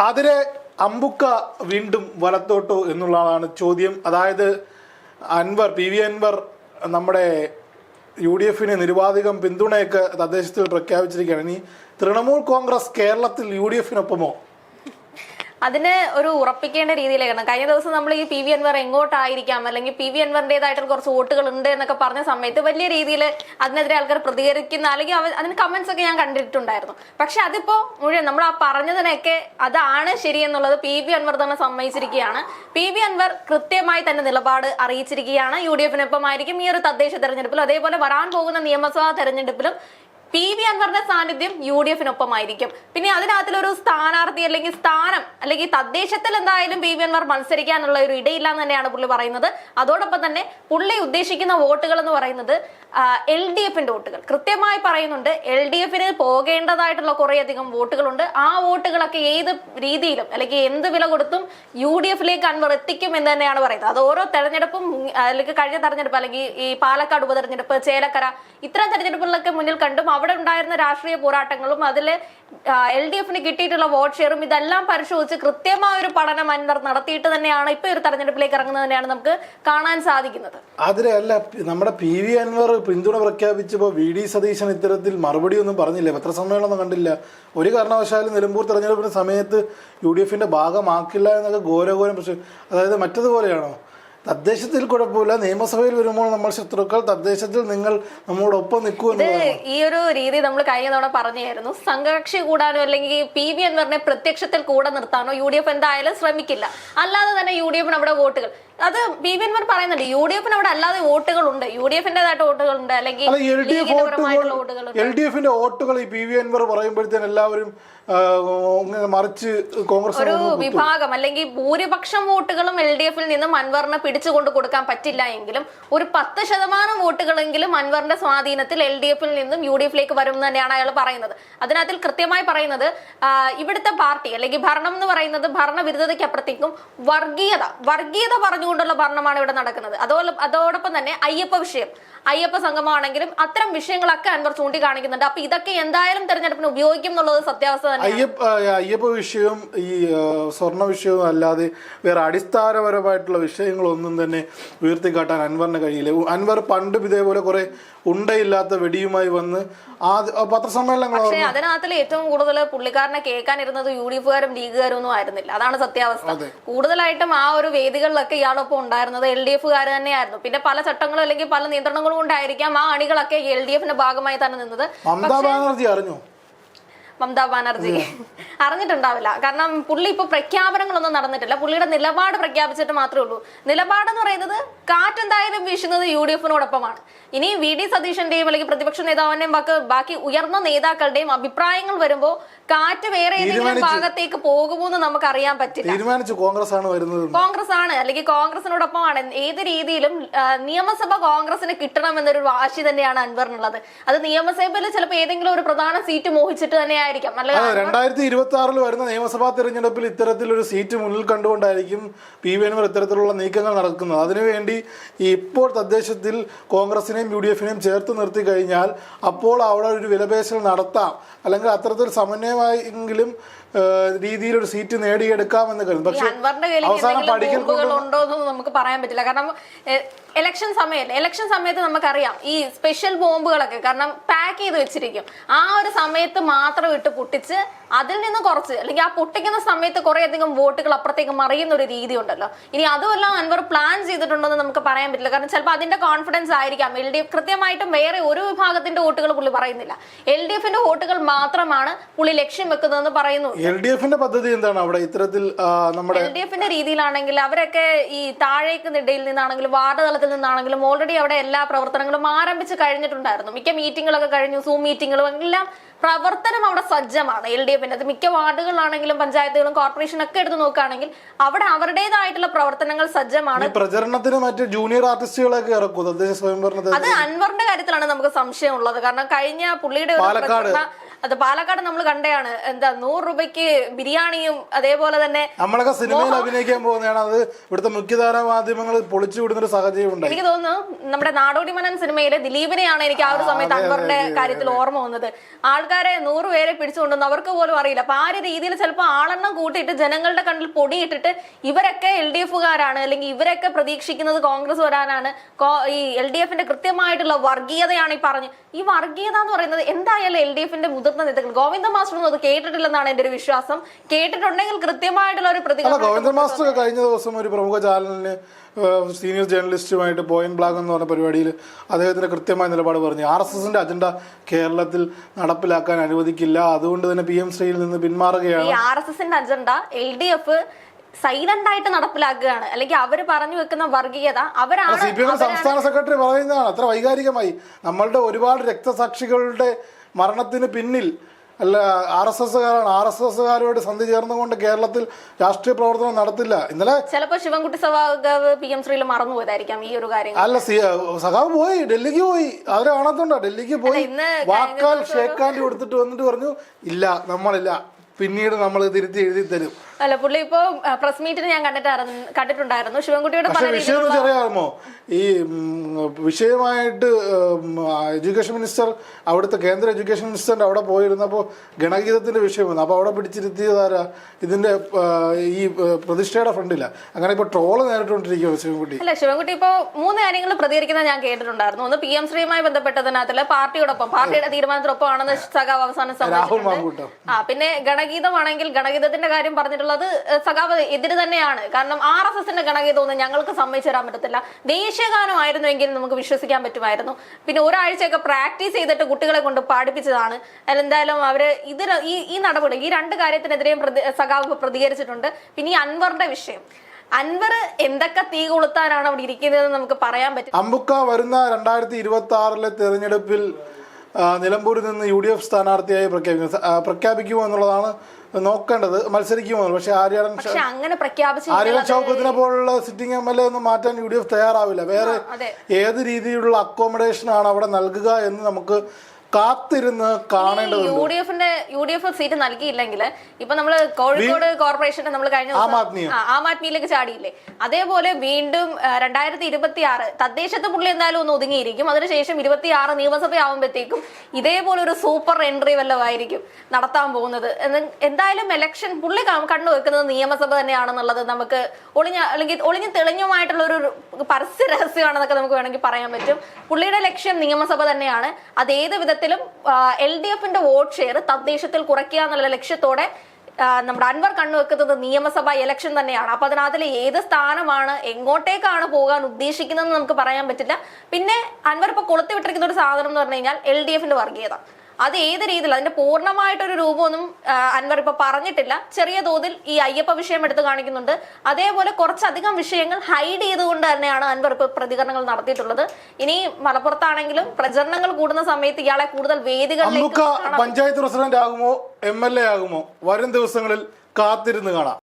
അതിലെ അമ്പുക്ക വീണ്ടും വലത്തോട്ടോ എന്നുള്ളതാണ് ചോദ്യം. അതായത് അൻവർ പി വി അൻവർ നമ്മുടെ യു ഡി എഫിന് നിരുപാധികം പിന്തുണയൊക്കെ തദ്ദേശത്തിൽ പ്രഖ്യാപിച്ചിരിക്കുകയാണ്. ഇനി തൃണമൂൽ കോൺഗ്രസ് കേരളത്തിൽ യു ഡി എഫിനൊപ്പമോ? അതിന് ഒരു ഉറപ്പിക്കേണ്ട രീതിയിലേക്കാണ് കഴിഞ്ഞ ദിവസം നമ്മൾ ഈ പി വി അൻവർ എങ്ങോട്ടായിരിക്കാം? അല്ലെങ്കിൽ പി വി അൻവറിന്റേതായിട്ടുള്ള കുറച്ച് വോട്ടുകൾ ഉണ്ട് എന്നൊക്കെ പറഞ്ഞ സമയത്ത് വലിയ രീതിയിൽ അതിനെതിരെ ആൾക്കാർ പ്രതികരിക്കുന്ന അല്ലെങ്കിൽ അവ- അതിന് കമന്റ്സ് ഒക്കെ ഞാൻ കണ്ടിട്ടുണ്ടായിരുന്നു. പക്ഷെ അതിപ്പോ മുഴുവൻ നമ്മൾ ആ പറഞ്ഞതിനൊക്കെ അതാണ് ശരിയെന്നുള്ളത് പി വി അൻവർ തന്നെ സമ്മതിച്ചിരിക്കുകയാണ്. പി വി അൻവർ കൃത്യമായി തന്നെ നിലപാട് അറിയിച്ചിരിക്കുകയാണ്. യു ഡി എഫിനൊപ്പമായിരിക്കും ഈ ഒരു തദ്ദേശ തെരഞ്ഞെടുപ്പിലും അതേപോലെ വരാൻ പോകുന്ന നിയമസഭാ തെരഞ്ഞെടുപ്പിലും പി വി അൻവറിന്റെ സാന്നിധ്യം യു ഡി എഫിനൊപ്പമായിരിക്കും. പിന്നെ അതിനകത്തിലൊരു സ്ഥാനാർത്ഥി അല്ലെങ്കിൽ സ്ഥാനം അല്ലെങ്കിൽ തദ്ദേശത്തിൽ എന്തായാലും പി വി അൻവർ മത്സരിക്കാനുള്ള ഒരു ഇടയില്ല എന്ന് തന്നെയാണ് പുള്ളി പറയുന്നത്. അതോടൊപ്പം തന്നെ പുള്ളി ഉദ്ദേശിക്കുന്ന വോട്ടുകൾ എന്ന് പറയുന്നത് എൽ ഡി എഫിന്റെ വോട്ടുകൾ. കൃത്യമായി പറയുന്നുണ്ട് എൽ ഡി എഫിന് പോകേണ്ടതായിട്ടുള്ള കുറേയധികം വോട്ടുകളുണ്ട്. ആ വോട്ടുകളൊക്കെ ഏത് രീതിയിലും അല്ലെങ്കിൽ എന്ത് വില കൊടുത്തും യു ഡി എഫിലേക്ക് അൻവർ എത്തിക്കും എന്ന് തന്നെയാണ് പറയുന്നത്. അത് ഓരോ തെരഞ്ഞെടുപ്പും അല്ലെങ്കിൽ കഴിഞ്ഞ തെരഞ്ഞെടുപ്പ് അല്ലെങ്കിൽ ഈ പാലക്കാട് ഉപതെരഞ്ഞെടുപ്പ് ചേലക്കര ഇത്തരം തെരഞ്ഞെടുപ്പുകളിലൊക്കെ മുന്നിൽ കണ്ടും അവിടെ ഉണ്ടായിരുന്ന രാഷ്ട്രീയ പോരാട്ടങ്ങളും അതിൽ എൽ ഡി എഫിന് കിട്ടിയിട്ടുള്ള വോട്ട് ഷെയറും ഇതെല്ലാം പരിശോധിച്ച് കൃത്യമായ ഒരു പഠനം അൻവർ നടത്തിയിട്ട് തന്നെയാണ് ഇപ്പൊ ഒരു തെരഞ്ഞെടുപ്പിലേക്ക് ഇറങ്ങുന്നത് തന്നെയാണ് നമുക്ക് കാണാൻ സാധിക്കുന്നത്. അതിലെ അല്ല നമ്മുടെ പി വി അൻവർ പിന്തുണ പ്രഖ്യാപിച്ചപ്പോൾ വി ഡി സതീശൻ ഇത്തരത്തിൽ മറുപടി ഒന്നും പറഞ്ഞില്ല. പത്രസമ്മേളനം കണ്ടില്ല. ഒരു കാരണവശാലും നിലമ്പൂർ തെരഞ്ഞെടുപ്പിന്റെ സമയത്ത് യു ഡി എഫിന്റെ ഭാഗമാക്കില്ല എന്നൊക്കെ ഘോരഘോരം പക്ഷെ അതായത് മറ്റതുപോലെയാണോ? തദ്ദേശത്തിൽ കുഴപ്പമില്ല നിയമസഭയിൽ വരുമ്പോൾ നമ്മൾ ശത്രുക്കൾ തദ്ദേശത്തിൽ നിങ്ങൾ നമ്മളോടൊപ്പം നിൽക്കൂ ഇത് ഈ ഒരു രീതി നമ്മൾ കഴിഞ്ഞ തവണ പറഞ്ഞായിരുന്നു. സംഘകക്ഷി കൂടാനോ അല്ലെങ്കിൽ പി വി പറഞ്ഞ പ്രത്യക്ഷത്തിൽ കൂടെ നിർത്താനോ യു ഡി എഫ് എന്തായാലും ശ്രമിക്കില്ല. അല്ലാതെ തന്നെ യു ഡി എഫിന് അവിടെ വോട്ടുകൾ. അത് ബി വി അൻവർ പറയുന്നുണ്ട്. യു ഡി എഫിന് അവിടെ അല്ലാതെ വോട്ടുകളുണ്ട്. U D എഫിന്റേതായിട്ട് വോട്ടുകളുണ്ട്. അല്ലെങ്കിൽ അല്ല എൽ ഡി എഫ് ലീഗിന് പരമായിട്ടുള്ള വോട്ടുകൾ എൽ ഡി എഫിന്റെ വോട്ടുകൾ ഈ ബി വി അൻവർ പറയുമ്പോഴത്തേന് എല്ലാവരും മറിച്ച് കോൺഗ്രസ് ഒരു വിഭാഗം അല്ലെങ്കിൽ ഭൂരിപക്ഷം വോട്ടുകളും എൽ ഡി എഫിൽ നിന്നും അൻവറിനെ പിടിച്ചുകൊണ്ട് കൊടുക്കാൻ പറ്റില്ല എങ്കിലും ഒരു പത്ത് ശതമാനം വോട്ടുകളെങ്കിലും അൻവറിന്റെ സ്വാധീനത്തിൽ എൽ ഡി എഫിൽ നിന്നും യു ഡി എഫിലേക്ക് വരും എന്ന് തന്നെയാണ് അയാൾ പറയുന്നത്. അതിനകത്തിൽ കൃത്യമായി പറയുന്നത് ഇവിടുത്തെ പാർട്ടി അല്ലെങ്കിൽ ഭരണം എന്ന് പറയുന്നത് ഭരണവിരുദ്ധതയ്ക്കപ്പുറത്തേക്കും വർഗീയത. വർഗീയത പറഞ്ഞുകൊണ്ടുള്ള ഭരണമാണ് ഇവിടെ നടക്കുന്നത്. അതോ അതോടൊപ്പം തന്നെ അയ്യപ്പ വിഷയം. അയ്യപ്പ സംഗമമാണെങ്കിലും അത്തരം വിഷയങ്ങളൊക്കെ അൻവർ ചൂണ്ടിക്കാണിക്കുന്നുണ്ട്. അപ്പൊ ഇതൊക്കെ എന്തായാലും തെരഞ്ഞെടുപ്പിന് ഉപയോഗിക്കും എന്നുള്ളത് സത്യാവസ്ഥ തന്നെ അയ്യപ്പ അയ്യപ്പ വിഷയവും ഈ സ്വർണ സ്വർണ വിഷയവും അല്ലാതെ വേറെ അടിസ്ഥാനപരമായിട്ടുള്ള വിഷയങ്ങളൊന്നും തന്നെ ഉയർത്തിക്കാട്ടാൻ അൻവറിന് കഴിയില്ല. അൻവർ പണ്ട് ഇതേപോലെ കുറെ ഉണ്ടയില്ലാത്ത വെടിയുമായി വന്ന് ആ ആ പത്രസമ്മേളനങ്ങൾ പക്ഷേ അതിനകത്തിൽ ഏറ്റവും കൂടുതൽ പുള്ളിക്കാരനെ കേൾക്കാനിരുന്നത് യു ഡി എഫുകാരും ലീഗുകാരും ഒന്നും ആയിരുന്നില്ല. അതാണ് സത്യാവസ്ഥ. കൂടുതലായിട്ടും ആ ഒരു വേദികളിലൊക്കെ ഇയാളൊപ്പം ഉണ്ടായിരുന്നത് എൽ ഡി എഫുകാർ തന്നെയായിരുന്നു. പിന്നെ പല ചട്ടങ്ങളും അല്ലെങ്കിൽ പല നിയന്ത്രണങ്ങളും കൊണ്ടായിരിക്കാം ആ അണികളൊക്കെ എൽ ഡി എഫിന്റെ ഭാഗമായി തന്നെ നിന്നത്. മമതാ ബാനർജി അറിഞ്ഞോ? മമതാ ബാനർജി അറിഞ്ഞിട്ടുണ്ടാവില്ല. കാരണം പുള്ളി ഇപ്പൊ പ്രഖ്യാപനങ്ങളൊന്നും നടന്നിട്ടില്ല. പുള്ളിയുടെ നിലപാട് പ്രഖ്യാപിച്ചിട്ട് മാത്രമേ ഉള്ളൂ. നിലപാടെന്ന് പറയുന്നത് കാറ്റെന്തായാലും വീശുന്നത് യു ഡി എഫിനോടൊപ്പമാണ്. ഇനി വി ഡി സതീശന്റെയും അല്ലെങ്കിൽ പ്രതിപക്ഷ നേതാവിന്റെയും ബാക്കി ബാക്കി ഉയർന്ന നേതാക്കളുടെയും അഭിപ്രായങ്ങൾ വരുമ്പോൾ കാറ്റ് വേറെ ഏതെങ്കിലും. ഭാഗത്തേക്ക് പോകുമോ എന്ന് നമുക്ക് അറിയാൻ പറ്റില്ല. തീരുമാനിച്ചു കോൺഗ്രസ് ആണ് വരുന്നത് കോൺഗ്രസ് ആണ് അല്ലെങ്കിൽ കോൺഗ്രസിനോടൊപ്പമാണ് ഏത് രീതിയിലും നിയമസഭ കോൺഗ്രസിന് കിട്ടണം എന്നൊരു വാശി തന്നെയാണ് അൻവറിനുള്ളത്. അത് നിയമസഭയിൽ ചിലപ്പോൾ ഏതെങ്കിലും ഒരു പ്രധാന സീറ്റ് മോഹിച്ചിട്ട് തന്നെ ആയിരിക്കാം. അല്ലെങ്കിൽ രണ്ടായിരത്തി ഇരുപത്തി ആറിൽ വരുന്ന നിയമസഭാ തെരഞ്ഞെടുപ്പിൽ ഇത്തരത്തിലൊരു സീറ്റ് മുന്നിൽ കണ്ടുകൊണ്ടായിരിക്കും പി വി അൻവർ ഇത്തരത്തിലുള്ള നീക്കങ്ങൾ നടക്കുന്നത്. അതിനുവേണ്ടി ഇപ്പോൾ തദ്ദേശത്തിൽ കോൺഗ്രസിനെയും യു ഡി എഫിനെയും ചേർത്ത് നിർത്തി കഴിഞ്ഞാൽ അപ്പോൾ അവിടെ ഒരു വിലപേശൽ നടത്താം. അല്ലെങ്കിൽ അത്തരത്തിൽ സമന്വയമായെങ്കിലും ഏഹ്, രീതിയിൽ ഒരു സീറ്റ് നേടിയെടുക്കാമെന്ന് കരുതും പക്ഷേ അവസാനം പഠിക്കൽ ഉണ്ടോ എന്ന് നമുക്ക് പറയാൻ പറ്റില്ല. കാരണം ഇലക്ഷൻ സമയത്ത് ഇലക്ഷൻ സമയത്ത് നമുക്കറിയാം ഈ സ്പെഷ്യൽ ബോംബുകളൊക്കെ കാരണം പാക്ക് ചെയ്ത് വെച്ചിരിക്കും. ആ ഒരു സമയത്ത് മാത്രം ഇട്ട് പൊട്ടിച്ച് അതിൽ നിന്ന് കുറച്ച് അല്ലെങ്കിൽ ആ പൊട്ടിക്കുന്ന സമയത്ത് കുറെ അധികം വോട്ടുകൾ അപ്പുറത്തേക്ക് മറിയുന്ന ഒരു രീതി ഉണ്ടല്ലോ ഇനി അതുമെല്ലാം അൻവർ പ്ലാൻ ചെയ്തിട്ടുണ്ടോ എന്ന് നമുക്ക് പറയാൻ പറ്റില്ല. കാരണം ചിലപ്പോൾ അതിന്റെ കോൺഫിഡൻസ് ആയിരിക്കാം. എൽ ഡി എഫ് കൃത്യമായിട്ടും വേറെ ഒരു വിഭാഗത്തിന്റെ വോട്ടുകൾ പുള്ളി പറയുന്നില്ല. എൽ ഡി എഫിന്റെ വോട്ടുകൾ മാത്രമാണ് പുള്ളി ലക്ഷ്യം വെക്കുന്നതെന്ന് പറയുന്നു. എൽ ഡി എഫിന്റെ പദ്ധതി എന്താണ് അവിടെ? ഇത്തരത്തിൽ നമ്മുടെ എൽ ഡി എഫിന്റെ രീതിയിലാണെങ്കിൽ അവരൊക്കെ ഈ താഴേക്ക് നിടയിൽ നിന്നാണെങ്കിലും വാർഡ് തലത്തിൽ നിന്നാണെങ്കിലും ഓൾറെഡി അവിടെ എല്ലാ പ്രവർത്തനങ്ങളും ആരംഭിച്ച് കഴിഞ്ഞിട്ടുണ്ടായിരുന്നു. മിക്ക മീറ്റിംഗുകളൊക്കെ കഴിഞ്ഞു സൂം മീറ്റിങ്ങുകളും എല്ലാം പ്രവർത്തനം അവിടെ സജ്ജമാണ് എൽ ഡി എഫിന്റെ അത് മിക്ക വാർഡുകളാണെങ്കിലും പഞ്ചായത്തുകളും കോർപ്പറേഷനും ഒക്കെ എടുത്ത് നോക്കുകയാണെങ്കിൽ അവിടെ അവരുടേതായിട്ടുള്ള പ്രവർത്തനങ്ങൾ സജ്ജമാണ്. പ്രചരണത്തിന് മറ്റ് ജൂനിയർ ആർട്ടിസ്റ്റുകളൊക്കെ ഇറക്കും. അത് അൻവറിന്റെ കാര്യത്തിലാണ് നമുക്ക് സംശയം ഉള്ളത് കാരണം കഴിഞ്ഞ പുള്ളിയുടെ ഒരു. പ്രചരണ അത് പാലക്കാട് നമ്മൾ കണ്ടയാണ്. എന്താ നൂറ് രൂപയ്ക്ക് ബിരിയാണിയും അതേപോലെ തന്നെ നമ്മളൊക്കെ സിനിമയിൽ അഭിനയിക്കാൻ പോകുന്നതാണ്. അത് ഇവിടുത്തെ മുഖ്യധാര മാധ്യമങ്ങൾ പൊളിച്ചു വിടുന്ന ഒരു സാഹചര്യം ഉണ്ട് എനിക്ക് തോന്നുന്നു നമ്മുടെ നാടോടി മനൻ സിനിമയിലെ ദിലീപിനെയാണ് എനിക്ക് ആ ഒരു സമയത്ത് അക്ബറിന്റെ കാര്യത്തിൽ ഓർമ്മ വന്നത്. ആൾക്കാരെ നൂറ് പേരെ പിടിച്ചുകൊണ്ടു അവർക്ക് പോലും അറിയില്ല. അപ്പൊ ആ ഒരു രീതിയിൽ ചിലപ്പോൾ ആളെണ്ണം കൂട്ടിയിട്ട് ജനങ്ങളുടെ കണ്ണിൽ പൊടിയിട്ടിട്ട് ഇവരൊക്കെ എൽ ഡി എഫുകാരാണ് അല്ലെങ്കിൽ ഇവരൊക്കെ പ്രതീക്ഷിക്കുന്നത് കോൺഗ്രസ് വരാനാണ്. ഈ എൽ ഡി എഫിന്റെ കൃത്യമായിട്ടുള്ള വർഗീയതയാണ് ഈ പറഞ്ഞു. ഈ വർഗീയത എന്ന് പറയുന്നത് എന്തായാലും എൽ ഡി എഫിന്റെ മുതിർന്ന നേതാക്കൾ. ഗോവിന്ദ മാസ്റ്റർ ഒന്നും അത് കേട്ടിട്ടില്ലെന്നാണ് എന്റെ ഒരു വിശ്വാസം. കേട്ടിട്ടുണ്ടെങ്കിൽ കൃത്യമായിട്ടുള്ള ഒരു പ്രതികരണം ഗോവിന്ദ മാസ്റ്റർ കഴിഞ്ഞ ദിവസം ഒരു പ്രമുഖ ചാനലിന് സീനിയർ ജേർണലിസ്റ്റുമായിട്ട് പോയിന്റ് ബ്ലാഗ് എന്ന് പറഞ്ഞ പരിപാടിയിൽ അദ്ദേഹത്തിന്റെ കൃത്യമായ നിലപാട് പറഞ്ഞു. ആർ എസ് എസിന്റെ അജണ്ട കേരളത്തിൽ നടപ്പിലാക്കാൻ അനുവദിക്കില്ല. അതുകൊണ്ട് തന്നെ പി എം ശ്രീയിൽ നിന്ന് പിന്മാറുകയാണ്. ഈ ആർ എസ് എസിന്റെ agenda L D F silent ആയിട്ട് നടപ്പിലാക്കുകയാണ്. അല്ലെങ്കിൽ അവർ പറഞ്ഞു വെക്കുന്ന വർഗീയത അവരാണ് സംസ്ഥാന സെക്രട്ടറി പറയുന്നതാണ്. അത്ര വൈകാരികമായി. നമ്മളുടെ ഒരുപാട് രക്തസാക്ഷികളുടെ മരണത്തിന് പിന്നിൽ അല്ല ആർ എസ് എസ്സുകാരാണ്. ആർ എസ് എസ്സുകാരോട് സന്ധി ചേർന്നുകൊണ്ട് കേരളത്തിൽ രാഷ്ട്രീയ പ്രവർത്തനം നടത്തില്ല. ഇന്നലെ ചിലപ്പോ ശിവൻകുട്ടി സഭാഗവ് പി എം ശ്രീയിൽ മറന്നുപോയതായിരിക്കാം ഈ ഒരു കാര്യം അല്ല സഖാവ് പോയി ഡൽഹിക്ക് പോയി. അവരെ കാണാത്തോണ്ടാ? ഡൽഹിക്ക് പോയി. വാക്കാൽ ഹാൻഡ് കൊടുത്തിട്ട് വന്നിട്ട് പറഞ്ഞു ഇല്ല നമ്മളില്ല. പിന്നീട് നമ്മൾ തിരുത്തി എഴുതി തരും. അല്ല പുള്ളി ഇപ്പോ പ്രസ് മീറ്റിന് ഞാൻ കണ്ടിട്ടായിരുന്നു കണ്ടിട്ടുണ്ടായിരുന്നു. ശിവൻകുട്ടിയുടെ പക്ഷെ വിഷയം എന്ന് അറിയാമോ? ഈ വിഷയമായിട്ട് എഡ്യൂക്കേഷൻ മിനിസ്റ്റർ അവിടുത്തെ കേന്ദ്ര എഡ്യൂക്കേഷൻ മിനിസ്റ്റർ അവിടെ പോയിരുന്നപ്പോൾ ഗണഗീതത്തിന്റെ വിഷയം വന്നു. അപ്പോൾ അവിടെ പിടിച്ചിരുത്തിയതാരാ? ഇതിന്റെ ഈ പ്രതിഷ്ഠയുടെ ഫ്രണ്ടില്ല അങ്ങനെ ഇപ്പോൾ ട്രോൾ നേരിട്ടുകൊണ്ടിരിക്കുക ശിവൻകുട്ടി. അല്ല ശിവൻകുട്ടി ഇപ്പോ മൂന്ന് കാര്യങ്ങൾ പ്രതികരിക്കുന്നത് ഞാൻ കേട്ടിട്ടുണ്ടായിരുന്നു. ഒന്ന് പി എം ശ്രീയുമായി ബന്ധപ്പെട്ടതിനകത്തുള്ള പാർട്ടിയോടൊപ്പം പാർട്ടിയുടെ തീരുമാനത്തിനൊപ്പമാണെന്ന് സഖാവ് അവസാനം ആ പിന്നെ ഗണഗീതമാണെങ്കിൽ ഗണഗീതത്തിന്റെ കാര്യം പറഞ്ഞിട്ടുള്ളത് സഖാവ് എതിര് തന്നെയാണ്. കാരണം ആർ എസ് എസിന്റെ ഗണഗീതമൊന്നും ഞങ്ങൾക്ക് സമ്മതിച്ചു തരാൻ പറ്റത്തില്ല. ദേശീയഗാനമായിരുന്നുവെങ്കിൽ നമുക്ക് വിശ്വസിക്കാൻ പറ്റുമായിരുന്നു. പിന്നെ ഒരാഴ്ചയൊക്കെ പ്രാക്ടീസ് ചെയ്തിട്ട് കുട്ടികളെ കൊണ്ട് പാടിപ്പിച്ചതാണ്. എന്തായാലും അവർ ഇതിന് ഈ നടപടി ഈ രണ്ട് കാര്യത്തിനെതിരെയും സഖാവ് പ്രതികരിച്ചിട്ടുണ്ട്. പിന്നെ ഈ അൻവറിന്റെ വിഷയം. അൻവർ എന്തൊക്കെ തീ കൊളുത്താനാണ് അവിടെ ഇരിക്കുന്നതെന്ന് നമുക്ക് പറയാൻ പറ്റും. അമ്പുക്ക വരുന്ന രണ്ടായിരത്തി ഇരുപത്തി ആറിലെ തെരഞ്ഞെടുപ്പിൽ നിലമ്പൂരിൽ നിന്ന് യു ഡി എഫ് സ്ഥാനാർത്ഥിയായി പ്രഖ്യാപിക്കുന്നത് പ്രഖ്യാപിക്കുമോ എന്നുള്ളതാണ് നോക്കേണ്ടത്. മത്സരിക്കുമോ? പക്ഷേ ആര്യാടൻ അങ്ങനെ ആര്യൻ ഷൗക്കത്തിനെ പോലുള്ള സിറ്റിംഗ് എം എൽ എ ഒന്നും മാറ്റാൻ യു ഡി എഫ് തയ്യാറാവില്ല. വേറെ ഏത് രീതിയിലുള്ള അക്കോമഡേഷൻ ആണ് അവിടെ നൽകുക എന്ന് നമുക്ക് കാത്തിരുന്ന് കാണേണ്ടതുണ്ട്. യു ഡി എഫിന്റെ യു ഡി എഫ് സീറ്റ് നൽകിയില്ലെങ്കിൽ ഇപ്പൊ നമ്മൾ കോഴിക്കോട് കോർപ്പറേഷന്റെ നമ്മൾ കഴിഞ്ഞ ദിവസം- ആം ആദ്മി. ആ, ആം ആദ്മിയിലേക്ക് ചാടിയില്ലേ? അതേപോലെ വീണ്ടും രണ്ടായിരത്തി ഇരുപത്തി ആറ് തദ്ദേശത്ത് പുള്ളി എന്തായാലും ഒന്ന് ഒതുങ്ങിയിരിക്കും. അതിനുശേഷം ഇരുപത്തി ആറ് നിയമസഭയാവുമ്പോഴത്തേക്കും ഇതേപോലെ ഒരു സൂപ്പർ എൻട്രി വല്ലതായിരിക്കും നടത്താൻ പോകുന്നത്. എന്ന് എന്തായാലും എലക്ഷൻ പുള്ളി കണ്ണു വെക്കുന്നത് നിയമസഭ തന്നെയാണെന്നുള്ളത് നമുക്ക് ഒളിഞ്ഞ അല്ലെങ്കിൽ ഒളിഞ്ഞു തെളിഞ്ഞുമായിട്ടുള്ള ഒരു പരസ്യ രഹസ്യമാണെന്നൊക്കെ നമുക്ക് വേണമെങ്കിൽ പറയാൻ പറ്റും. പുള്ളിയുടെ ലക്ഷ്യം നിയമസഭ തന്നെയാണ്. അത് ഏത് വിധത്തിലും എൽ ഡി എഫിന്റെ വോട്ട് ഷെയർ തദ്ദേശത്തിൽ കുറയ്ക്കുക എന്നുള്ള ലക്ഷ്യത്തോടെ നമ്മുടെ അൻവർ കണ്ണുവെക്കുന്നത് നിയമസഭാ ഇലക്ഷൻ തന്നെയാണ്. അപ്പൊ അതിനകത്തിൽ ഏത് സ്ഥാനമാണ് എങ്ങോട്ടേക്കാണ് പോകാൻ ഉദ്ദേശിക്കുന്നതെന്ന് നമുക്ക് പറയാൻ പറ്റില്ല. പിന്നെ അൻവർ ഇപ്പൊ കൊളുത്തി വിട്ടിരിക്കുന്ന ഒരു സാധനം എന്ന് പറഞ്ഞു കഴിഞ്ഞാൽ എൽ ഡി എഫിന്റെ വർഗീയത. അത് ഏത് രീതിയിൽ അതിന്റെ പൂർണമായിട്ടൊരു രൂപമൊന്നും അൻവർ ഇപ്പൊ പറഞ്ഞിട്ടില്ല. ചെറിയ തോതിൽ ഈ അയ്യപ്പ വിഷയം എടുത്ത് കാണിക്കുന്നുണ്ട്. അതേപോലെ കുറച്ചധികം വിഷയങ്ങൾ ഹൈഡ് ചെയ്തുകൊണ്ട് തന്നെയാണ് അൻവർ ഇപ്പൊ പ്രതികരണങ്ങൾ നടത്തിയിട്ടുള്ളത്. ഇനി മലപ്പുറത്താണെങ്കിലും പ്രചരണങ്ങൾ കൂടുന്ന സമയത്ത് ഇയാളെ കൂടുതൽ വേദികളിലേക്ക് പഞ്ചായത്ത് പ്രസിഡന്റ് ആകുമോ എം എൽ എ ആകുമോ? വരും ദിവസങ്ങളിൽ കാത്തിരുന്ന് കാണാം.